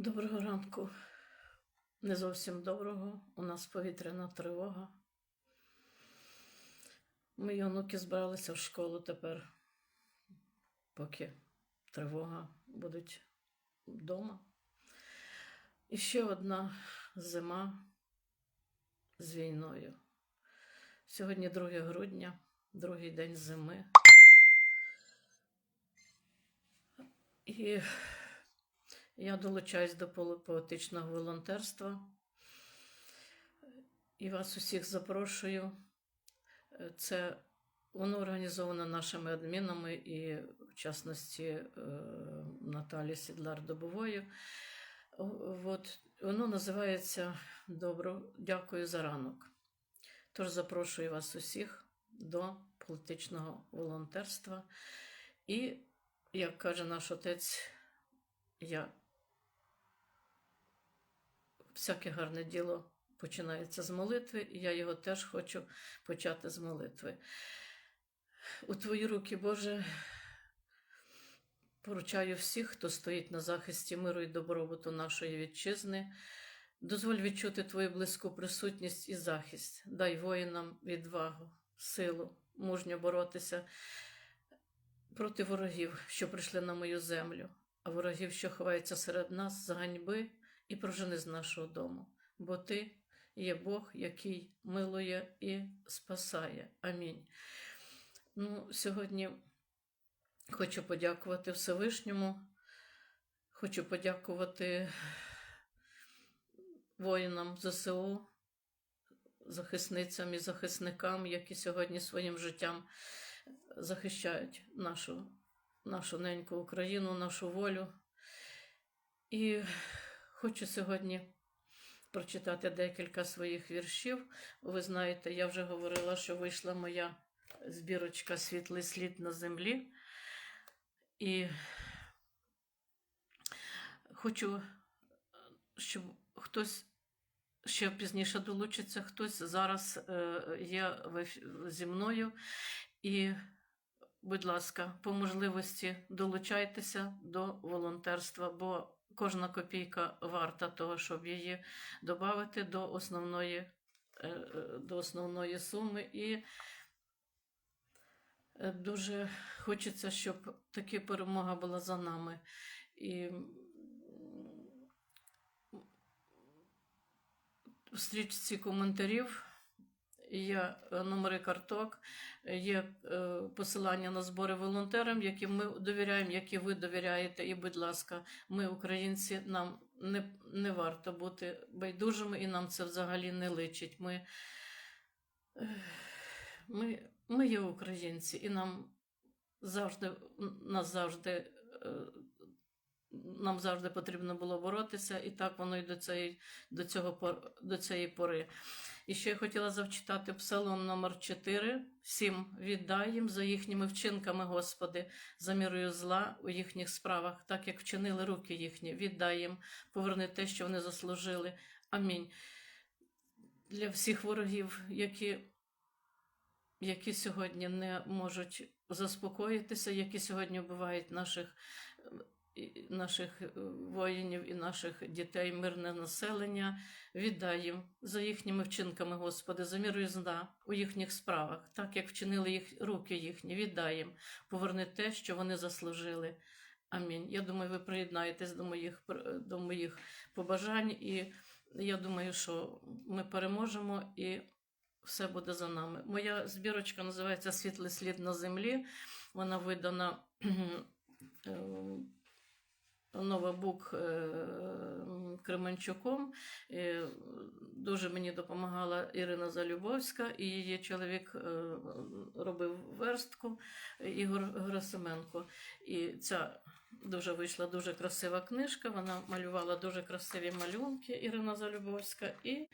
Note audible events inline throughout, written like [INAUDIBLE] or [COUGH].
Доброго ранку. Не зовсім доброго. У нас повітряна тривога. Мої онуки збиралися в школу тепер, поки тривога будуть вдома. І ще одна зима з війною. Сьогодні 2 грудня, другий день зими. І я долучаюсь до поетичного волонтерства і вас усіх запрошую. Е, Це воно організовано нашими адмінами і, в частності, е, Наталі Сідлар Добовою. От, воно називається Добро, дякую за ранок. Тож запрошую вас усіх до політичного волонтерства. І, як каже наш отець, я всяке гарне діло починається з молитви, і я його теж хочу почати з молитви. У твої руки, Боже, поручаю всіх, хто стоїть на захисті миру і добробуту нашої вітчизни. Дозволь відчути твою близьку присутність і захист. Дай воїнам відвагу, силу, мужньо боротися проти ворогів, що прийшли на мою землю, а ворогів, що ховаються серед нас, з ганьби і прожени з нашого дому. Бо ти є Бог, який милує і спасає. Амінь. Ну, сьогодні хочу подякувати Всевишньому, хочу подякувати воїнам ЗСУ, захисницям і захисникам, які сьогодні своїм життям захищають нашу, нашу неньку Україну, нашу волю. І хочу сьогодні прочитати декілька своїх віршів. Ви знаєте, я вже говорила, що вийшла моя збірочка Світлий слід на землі. І хочу, щоб хтось ще пізніше долучиться, хтось зараз е, є зі мною. І, будь ласка, по можливості долучайтеся до волонтерства, бо кожна копійка варта того, щоб її додати до основної, е, е, до основної суми. І е, дуже хочеться, щоб таки перемога була за нами. І м, в стрічці коментарів є е, номери карток, є е, посилання на збори волонтерам, яким ми довіряємо, які ви довіряєте. І, будь ласка, ми, українці, нам не, не варто бути байдужими, і нам це взагалі не личить. Ми, ми, ми є українці, і нам завжди нас завжди. е, Нам завжди потрібно було боротися, і так воно і до цієї, до цього до цієї пори. І ще я хотіла завчитати псалом номер 4, 7. Віддай їм за їхніми вчинками, Господи, за мірою зла у їхніх справах, так як вчинили руки їхні. Віддай їм, поверни те, що вони заслужили. Амінь. Для всіх ворогів, які, які сьогодні не можуть заспокоїтися, які сьогодні вбивають наших наших е, воїнів і наших дітей, мирне населення, віддай їм за їхніми вчинками, Господи, за мірою зла у їхніх справах, так як вчинили їх руки їхні, віддай поверни те, що вони заслужили. Амінь. Я думаю, ви приєднаєтесь до моїх, до моїх побажань, і я думаю, що ми переможемо і все буде за нами. Моя збірочка називається Світлий слід на землі. Вона видана. [CLEARS THROAT] Новобук е, Кременчуком. Е, Дуже мені допомагала Ірина Залюбовська, і її чоловік е, робив верстку Ігор Герасименко. І ця дуже вийшла дуже красива книжка. Вона малювала дуже красиві малюнки Ірина Залюбовська. І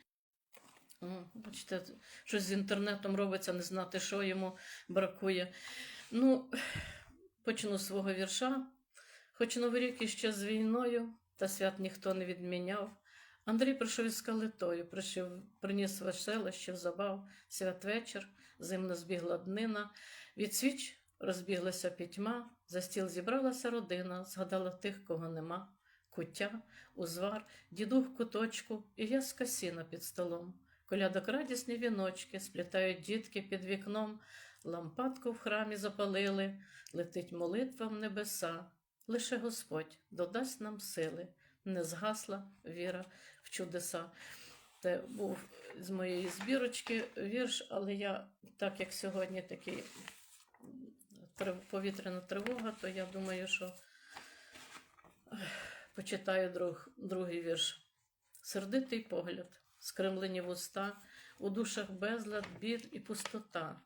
бачите, щось з інтернетом робиться, не знати, що йому бракує. Ну, почну з свого вірша. Хоч новий рік іще з війною, та свят ніхто не відміняв. Андрій прийшов із калитою, пришив, приніс веселощів, забав, святвечір, зимно збігла днина. Від свіч розбіглася пітьма, за стіл зібралася родина, згадала тих, кого нема. куття, узвар, діду в куточку і в'язка сіна під столом. Колядок радісні віночки сплітають дітки під вікном, лампадку в храмі запалили, летить молитва в небеса. Лише Господь додасть нам сили, не згасла віра в чудеса. Це був з моєї збірочки вірш, але я, так як сьогодні такий повітряна тривога, то я думаю, що почитаю друг, другий вірш. Сердитий погляд, скремлені вуста, у душах безлад, біль і пустота.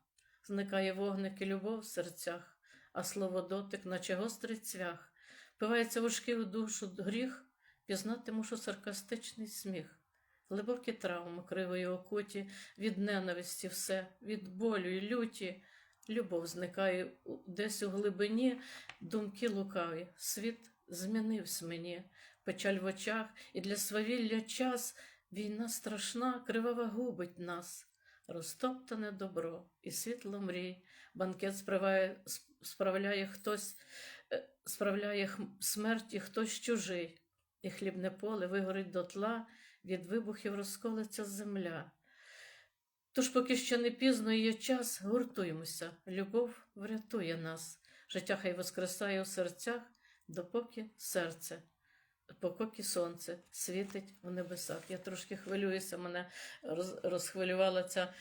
Зникає вогник і любов в серцях, а слово дотик, наче гострий цвях. Пивається важкий у душу гріх, пізнати мушу саркастичний сміх. Глибокі травми кривої окуті, від ненависті все, від болю і люті. Любов зникає десь у глибині, думки лукаві, світ змінився мені, печаль в очах, і для свавілля час війна страшна, кривава губить нас. Розтоптане добро і світло мрій, банкет справляє, справляє хтось, справляє смерті хтось чужий, і хлібне поле вигорить дотла, від вибухів розколеться земля. Тож, поки ще не пізно є час, гуртуємося, любов врятує нас. Життя хай воскресає у серцях, допоки серце, пококи сонце світить в небесах. Я трошки хвилююся, мене розхвилювала ця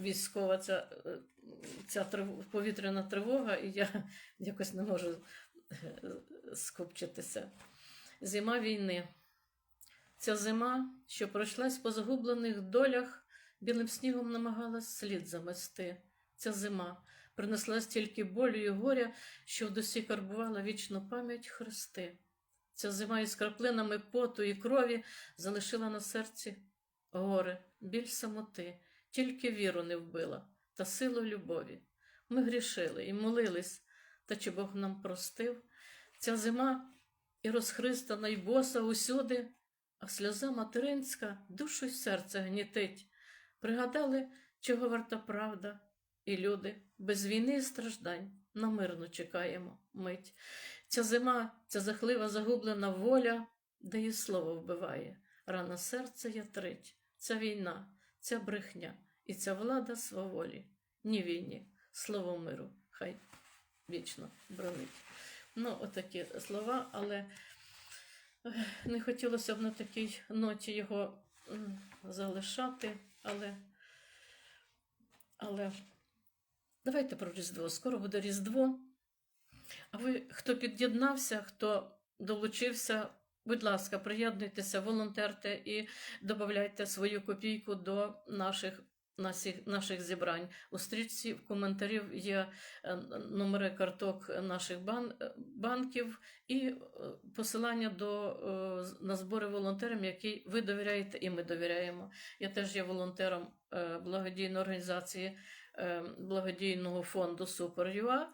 військова ця, ця трив- повітряна тривога, і я якось не можу е, скупчитися. Зима війни. Ця зима, що пройшлась по загублених долях, білим снігом намагалась слід замести. Ця зима принесла стільки болю і горя, що в досі карбувала вічну пам'ять хрести. Ця зима із краплинами поту і крові залишила на серці горе, біль самоти, тільки віру не вбила та силу любові. Ми грішили і молились, та чи Бог нам простив? Ця зима і розхристана, й боса усюди, а сльоза материнська душу й серце гнітить. Пригадали, чого варта правда, і люди без війни і страждань на мирно чекаємо мить. Ця зима, ця захлива загублена воля, де її слово вбиває. Рана серця ятрить, ця війна, ця брехня і ця влада сваволі. Ні війні, слово миру, хай вічно бронить. Ну, отакі слова, але не хотілося б на такій ноті його залишати, але, але давайте про Різдво. Скоро буде Різдво. А ви, хто під'єднався, хто долучився, будь ласка, приєднуйтеся, волонтерте і додавайте свою копійку до наших. Наших, наших зібрань у стрічці в коментарів є е, номери карток наших бан, банків і е, посилання до, е, на збори волонтерам, які ви довіряєте і ми довіряємо. Я теж є волонтером благодійної організації благодійного фонду Супер.ЮА.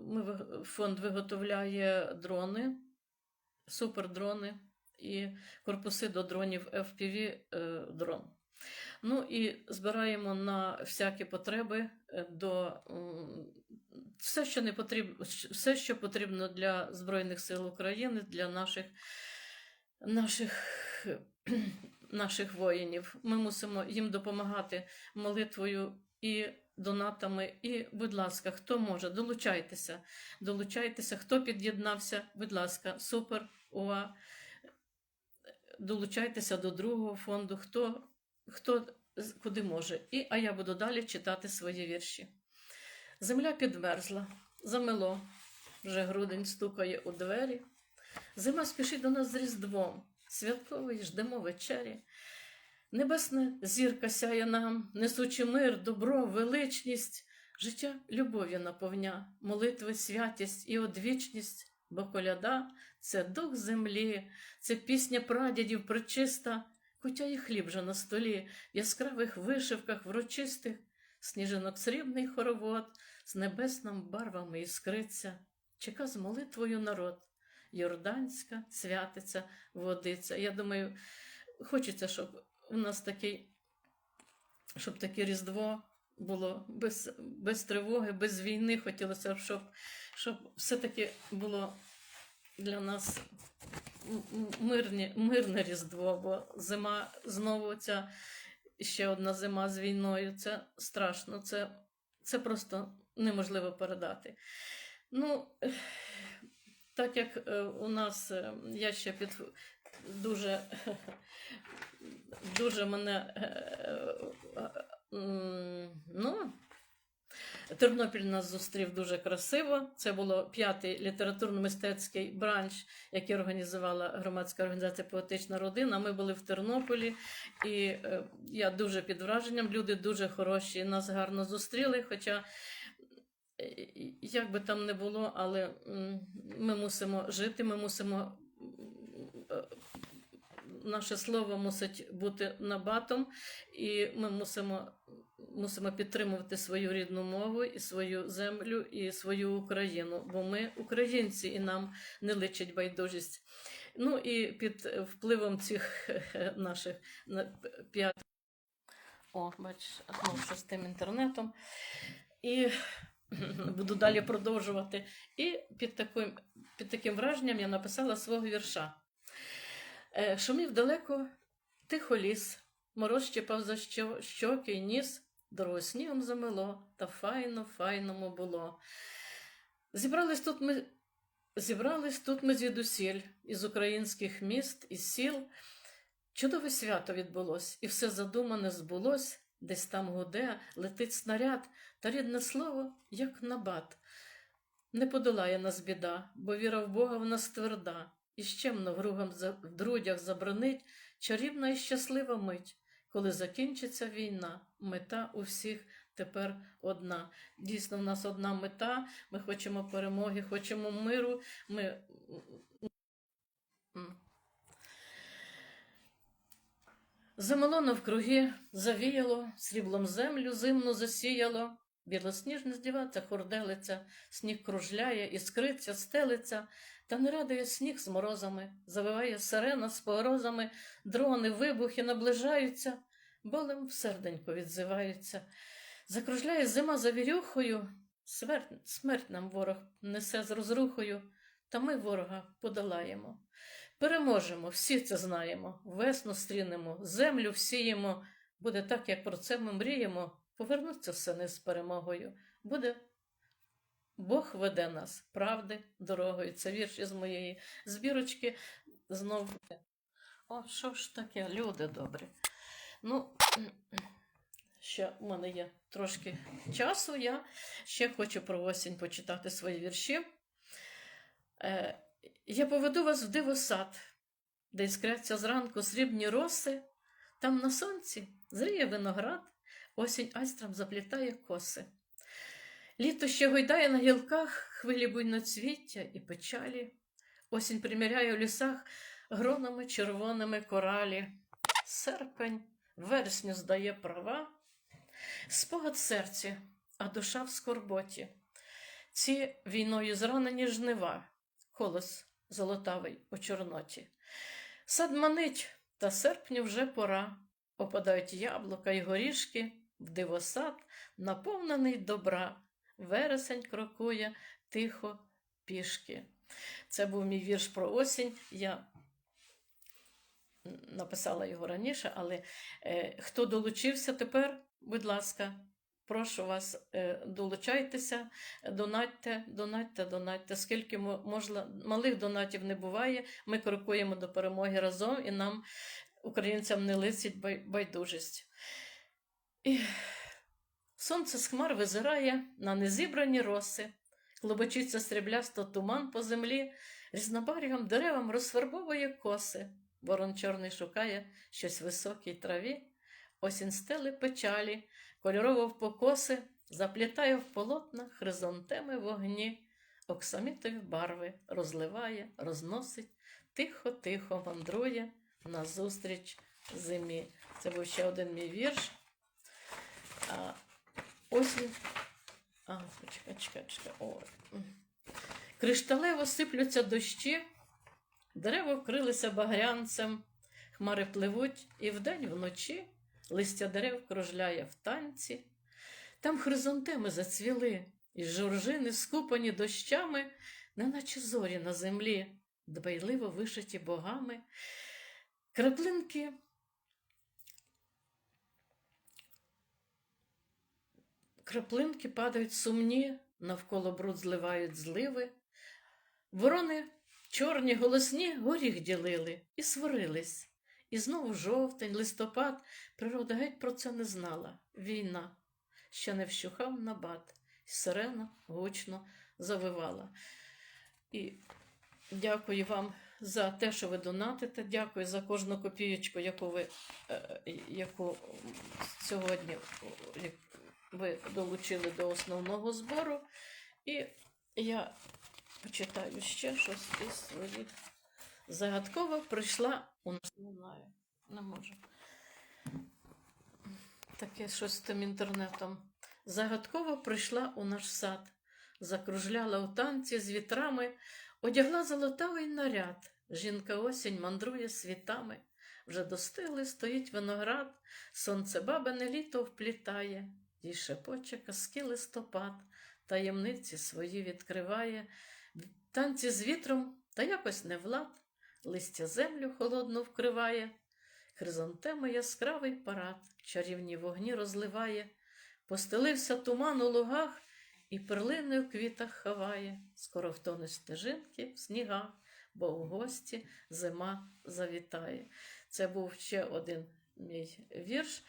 Ми, фонд виготовляє дрони, супердрони і корпуси до дронів FPV е, дрон. Ну і збираємо на всякі потреби е, до все, що не потрібно, все, що потрібно для Збройних сил України, для наших, наших, наших воїнів. Ми мусимо їм допомагати молитвою і донатами. І, будь ласка, хто може, долучайтеся. Долучайтеся, хто під'єднався, будь ласка, супер УА. Долучайтеся до другого фонду, хто, хто куди може. І, а я буду далі читати свої вірші. Земля підмерзла, замело, вже грудень стукає у двері. Зима спішить до нас з Різдвом, святковий ждемо вечері. Небесна зірка сяє нам, несучи мир, добро, величність, життя любов'ю наповня, молитви, святість і одвічність, бо коляда це дух землі, це пісня прадідів причиста, кутя і хліб же на столі, в яскравих вишивках врочистих, сніжинок срібний хоровод, з небесним барвами іскриться, чека з молитвою народ, Йорданська святиця, водиця. Я думаю, хочеться, щоб у нас такий, щоб таке Різдво було без, без тривоги, без війни. Хотілося б, щоб, щоб все-таки було для нас мирні, мирне Різдво, бо зима знову ця ще одна зима з війною. Це страшно, це, це просто неможливо передати. Ну, так як е, у нас е, я ще під дуже, дуже мене. е, е, Ну, Тернопіль нас зустрів дуже красиво. Це було п'ятий літературно-мистецький бранч, який організувала громадська організація Поетична родина. Ми були в Тернополі, і е, я дуже під враженням. Люди дуже хороші, нас гарно зустріли. Хоча, як би там не було, але ми мусимо жити, ми мусимо. Наше слово мусить бути набатом, і ми мусимо мусимо підтримувати свою рідну мову і свою землю і свою Україну, бо ми українці і нам не личить байдужість. Ну і під впливом цих [LAUGHS] наших на- п'ят. О, бачиш, знову що з тим інтернетом. І [CLEARS THROAT] буду далі продовжувати. І під таким, під таким враженням я написала свого вірша. Е, Шумів далеко тихо ліс, мороз щепав за щоки й ніс, дорогу снігом замело, та файно, файному було. Зібрались тут ми, зібрались тут ми звідусіль, із українських міст і сіл. Чудове свято відбулось, і все задумане збулось, десь там гуде, летить снаряд, та рідне слово, як набат. Не подолає нас біда, бо віра в Бога в нас тверда, і щемно в гругам в грудях забронить чарівна і щаслива мить, коли закінчиться війна. Мета у всіх тепер одна. Дійсно, в нас одна мета. Ми хочемо перемоги, хочемо миру. Ми... Замело навкруги, завіяло, сріблом землю зимну засіяло. Білосніжне здівається, хорделиця, сніг кружляє, іскриться, стелиться, та не радує сніг з морозами, завиває сирена з погрозами, дрони, вибухи наближаються, болем в серденько відзиваються. Закружляє зима за вірюхою, смерть, смерть нам ворог несе з розрухою, та ми ворога подолаємо. Переможемо, всі це знаємо, весну стрінемо, землю всіємо. Буде так, як про це ми мріємо, повернуться сини з перемогою. Буде Бог веде нас правди дорогою. Це вірш із моєї збірочки. Знову. О, що ж таке, люди добрі. Ну, ще в мене є трошки часу. Я ще хочу про осінь почитати свої вірші. Е, я поведу вас в дивосад, де іскряться зранку срібні роси, там на сонці зріє виноград, осінь айстрам заплітає коси. Літо ще гойдає на гілках хвилі буйноцвіття і печалі. Осінь приміряє у лісах гронами червоними коралі. Серпень вересню здає права, спогад серці, а душа в скорботі. Ці війною зранені жнива, колос золотавий у Чорноті. Сад манить, та серпню вже пора. Опадають яблука й горішки, в дивосад, наповнений добра. Вересень крокує тихо пішки. Це був мій вірш про осінь. Я написала його раніше, але е, хто долучився тепер, будь ласка, прошу вас, е, долучайтеся, донатьте, донатьте, донатьте. Скільки можна, малих донатів не буває. Ми крокуємо до перемоги разом і нам, українцям, не бай- байдужість. І сонце з хмар визирає на незібрані роси, клобочиться сріблясто туман по землі, різнобарвям деревам розфарбовує коси. Ворон чорний шукає щось високій траві, осінь стели печалі, кольорово в покоси, заплітає в полотна хризантеми вогні, оксамітові барви розливає, розносить, тихо-тихо мандрує назустріч зимі. Це був ще один мій вірш. А, осінь. А, почекай, чекай, чекай. О. Кришталево сиплються дощі, дерева вкрилися багрянцем, хмари пливуть і вдень вночі листя дерев кружляє в танці. Там хризантеми зацвіли, і жоржини, скупані дощами, неначе зорі на землі. дбайливо вишиті богами, краплинки краплинки падають сумні, навколо бруд зливають зливи. Ворони чорні голосні горіх ділили і сварились. І знову жовтень, листопад, природа геть про це не знала. Війна ще не вщухав набат, і сирена гучно завивала. І дякую вам за те, що ви донатите. Дякую за кожну копієчку, яку ви е, яку сьогодні ви долучили до основного збору. І я почитаю ще щось із своїх. Загадково прийшла у нас. Не знаю, не можу. Таке щось з тим інтернетом. Загадково прийшла у наш сад, закружляла у танці з вітрами, одягла золотавий наряд. Жінка осінь мандрує світами. Вже достигли, стоїть виноград, сонце бабине літо вплітає, їй шепоче казки листопад, таємниці свої відкриває, танці з вітром та якось не влад, листя землю холодно вкриває, хризантеми яскравий парад, чарівні вогні розливає, постелився туман у лугах і перлини в квітах ховає, скоро втонуть стежинки в снігах, бо у гості зима завітає. Це був ще один мій вірш.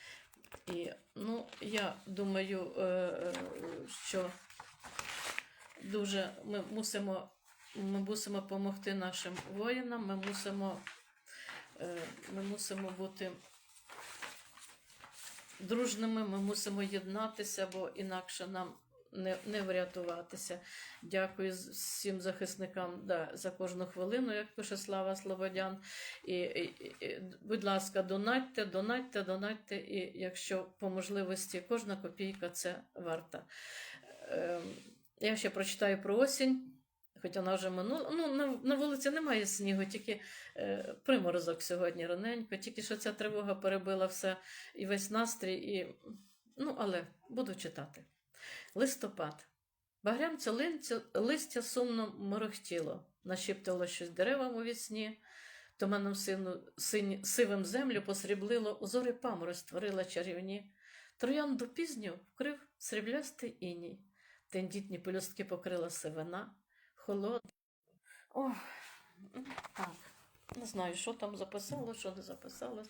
І ну, я думаю, е, е, що дуже ми мусимо, ми мусимо допомогти нашим воїнам, ми мусимо, е, ми мусимо бути дружними, ми мусимо єднатися, бо інакше нам не, не врятуватися. Дякую всім захисникам да, за кожну хвилину, як пише Слава Слободян. І, і, і, будь ласка, донатьте, донатьте, донатьте, і якщо по можливості кожна копійка це варта. Ем, я ще прочитаю про осінь. Хоч вона вже минула. Ну, на, на вулиці немає снігу, тільки е, приморозок сьогодні раненько, тільки що ця тривога перебила все і весь настрій. І, ну, але буду читати. Листопад. Багрямця листя сумно морохтіло, нашіптало щось деревам у вісні, туманом сину, сині, сивим землю посріблило, узори паморозь створила чарівні. Троянду пізню вкрив сріблястий іній, тендітні пелюстки покрила сивина, холодна. Ох, так, не знаю, що там записало, що не записалось.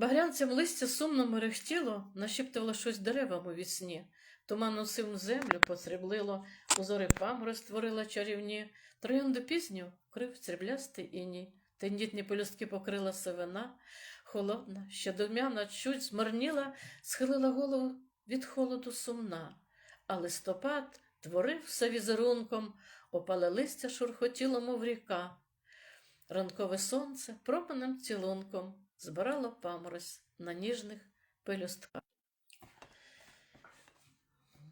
Багрянцям листя сумно мерехтіло, нашіптувало щось деревам у вісні. Туманну сиву землю посріблило, узори памори створила чарівні. Троянду пісню вкрив сріблястий іній. Тендітні пелюстки покрила сивина, холодна, ще дом'яна, чуть змарніла, схилила голову від холоду сумна. А листопад творив все візерунком, опале листя шурхотіло, мов ріка. Ранкове сонце променем цілунком збирало паморозь на ніжних пелюстках.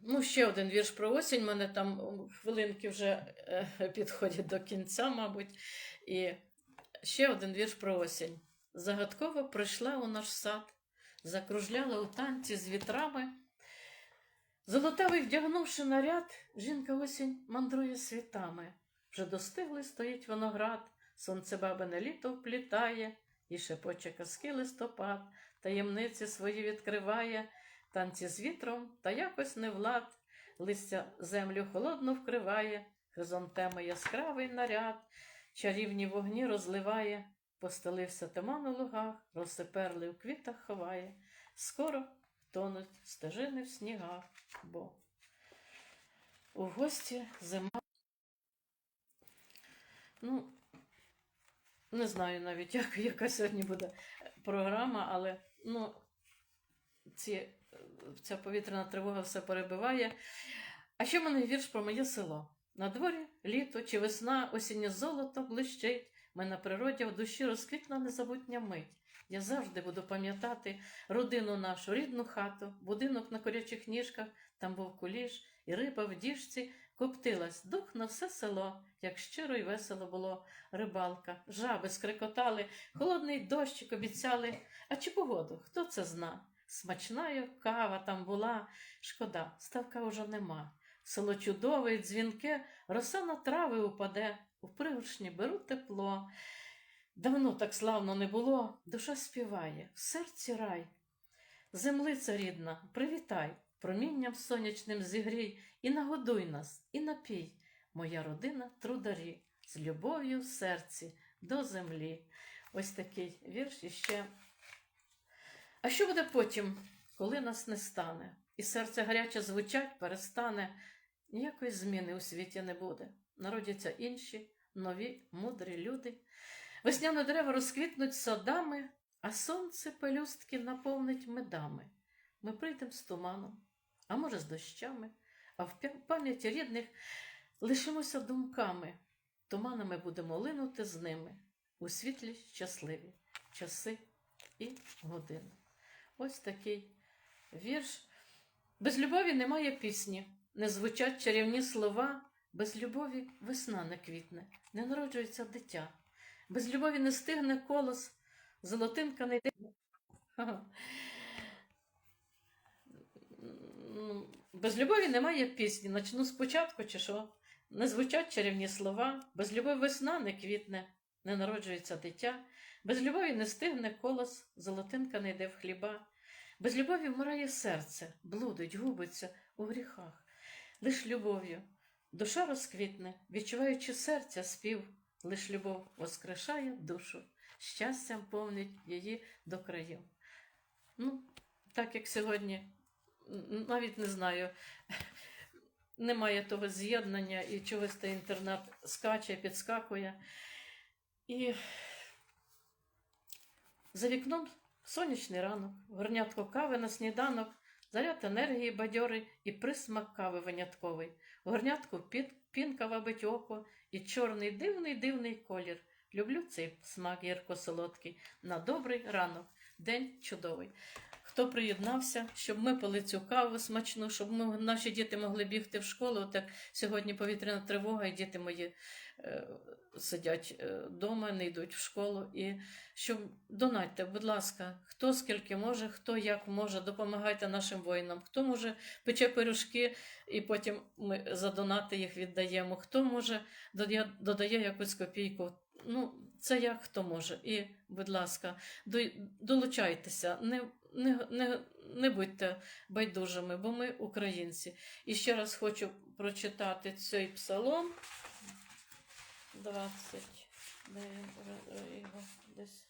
Ну, ще один вірш про осінь. У мене там хвилинки вже е, підходять до кінця, мабуть. І ще один вірш про осінь. Загадково прийшла у наш сад, закружляла у танці з вітрами. Золотавий вдягнувши наряд, жінка осінь мандрує світами. Вже достиглий стоїть виноград, сонце бабине літо вплітає, і шепоче казки листопад, таємниці свої відкриває, танці з вітром, та якось не влад, листя землю холодно вкриває, хризантеми яскравий наряд, чарівні вогні розливає, постелився туман у лугах, роси перли в квітах ховає, скоро тонуть стежини в снігах, бо у гості зима. Ну, не знаю навіть, [LAUGHS] як, яка сьогодні буде програма, але ну, ці, ця повітряна тривога все перебиває. А ще в мене вірш про моє село. На дворі літо чи весна, осіннє золото блищить. Ми на природі в душі розквітла незабутня мить. Я завжди буду пам'ятати родину нашу, рідну хату, будинок на корячих ніжках, там був куліш, і риба в діжці коптилась, дух на все село, як щиро й весело було рибалка, жаби скрикотали, холодний дощик обіцяли. А чи погоду? Хто це зна? Смачною кава там була, шкода, ставка уже нема. село чудове, дзвінке, роса на трави упаде, у пригоршні беру тепло. Давно так славно не було, душа співає, в серці рай. Землиця рідна, привітай, промінням сонячним зігрій, і нагодуй нас, і напій, моя родина трударі, з любов'ю в серці до землі. Ось такий вірш іще. А що буде потім, коли нас не стане, і серце гаряче звучать перестане, ніякої зміни у світі не буде. Народяться інші, нові, мудрі люди. Весняне дерева розквітнуть садами, а сонце пелюстки наповнить медами. Ми прийдемо з туманом, а може з дощами, а в пам'яті рідних лишимося думками. Туманами будемо линути з ними у світлі щасливі часи і години. Ось такий вірш. Без любові немає пісні, не звучать чарівні слова, без любові весна не квітне, не народжується дитя. Без любові не стигне колос, золотинка не йде. Ага. Без любові немає пісні. Начну спочатку, чи що? Не звучать чарівні слова, без любові весна не квітне, не народжується дитя, без любові не стигне колос, золотинка не йде в хліба. Без любові вмирає серце, блудить, губиться у гріхах. Лиш любов'ю душа розквітне, відчуваючи серця спів, лиш любов воскрешає душу, щастям повнить її до країв. Ну, так як сьогодні, навіть не знаю, немає того з'єднання і чогось той інтернет скаче, підскакує. І за вікном сонячний ранок, горнятко кави на сніданок, заряд енергії бадьорий і присмак кави винятковий. Горнятку під, пінка вабить око і чорний дивний дивний колір. Люблю цей смак гірко-солодкий на добрий ранок, день чудовий. Хто приєднався, щоб ми пили цю каву смачну, щоб ми, наші діти могли бігти в школу. Так сьогодні повітряна тривога, і діти мої е, сидять вдома, не йдуть в школу. І щоб донатьте, будь ласка, хто скільки може, хто як може, допомагайте нашим воїнам. Хто може пече пиріжки, і потім ми за донати їх віддаємо. Хто може додає, додає якусь копійку. Ну, це як хто може. І, будь ласка, до- долучайтеся, не, не, не, не будьте байдужими, бо ми українці. І ще раз хочу прочитати цей псалом. 20. Де він Е, його десь.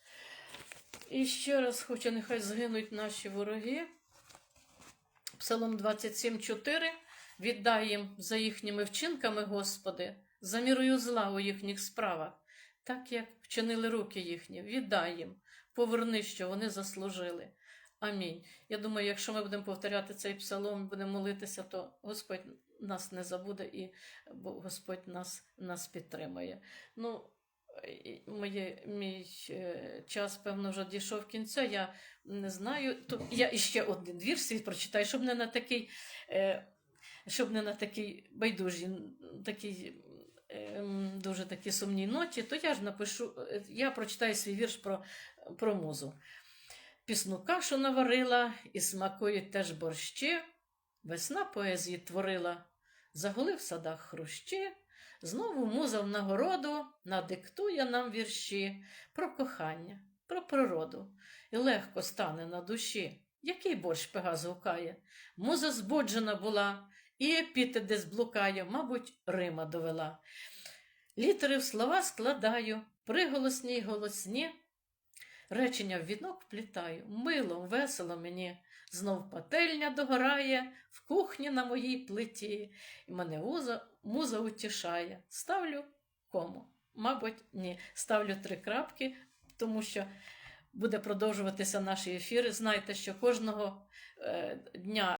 І ще раз хочу, нехай згинуть наші вороги. Псалом 27,4. Віддай їм за їхніми вчинками, Господи, за мірою зла у їхніх справах, так як вчинили руки їхні. Віддай їм, поверни, що вони заслужили. Амінь. Я думаю, якщо ми будемо повторяти цей псалом, будемо молитися, то Господь нас не забуде і Господь нас, нас підтримає. Ну, моє, мій е, час, певно, вже дійшов кінця. Я не знаю. То я іще один вірш свій прочитаю, щоб не на такий, е, щоб не на такий байдужій, такий. Ем, Дуже такі сумній ноті, то я ж напишу, е, я прочитаю свій вірш про, про музу. Пісну кашу наварила, і смакують теж борщі. Весна поезії творила, загули в садах хрущі. Знову муза в нагороду надиктує нам вірші про кохання, про природу, і легко стане на душі. Який борщ Пегас гукає? Муза збуджена була, і епіти десь блукає, мабуть, Рима довела. Літери в слова складаю, приголосні й голосні. Речення в вінок вплітаю, мило, весело мені. Знов пательня догорає в кухні на моїй плиті, і мене муза, муза утішає. Ставлю кому? Мабуть, ні. Ставлю три крапки, тому що буде продовжуватися наші ефіри. Знайте, що кожного е, дня